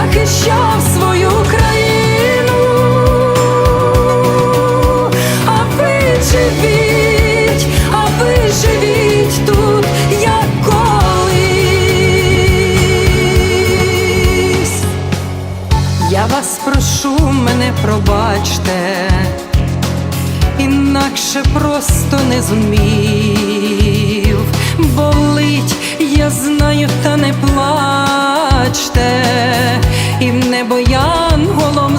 Захищав свою країну, а ви живіть, а ви живіть тут, як колись. Я вас прошу, мене пробачте, інакше просто не зумів. Болить, я знаю, та не плачте, і небо янголом.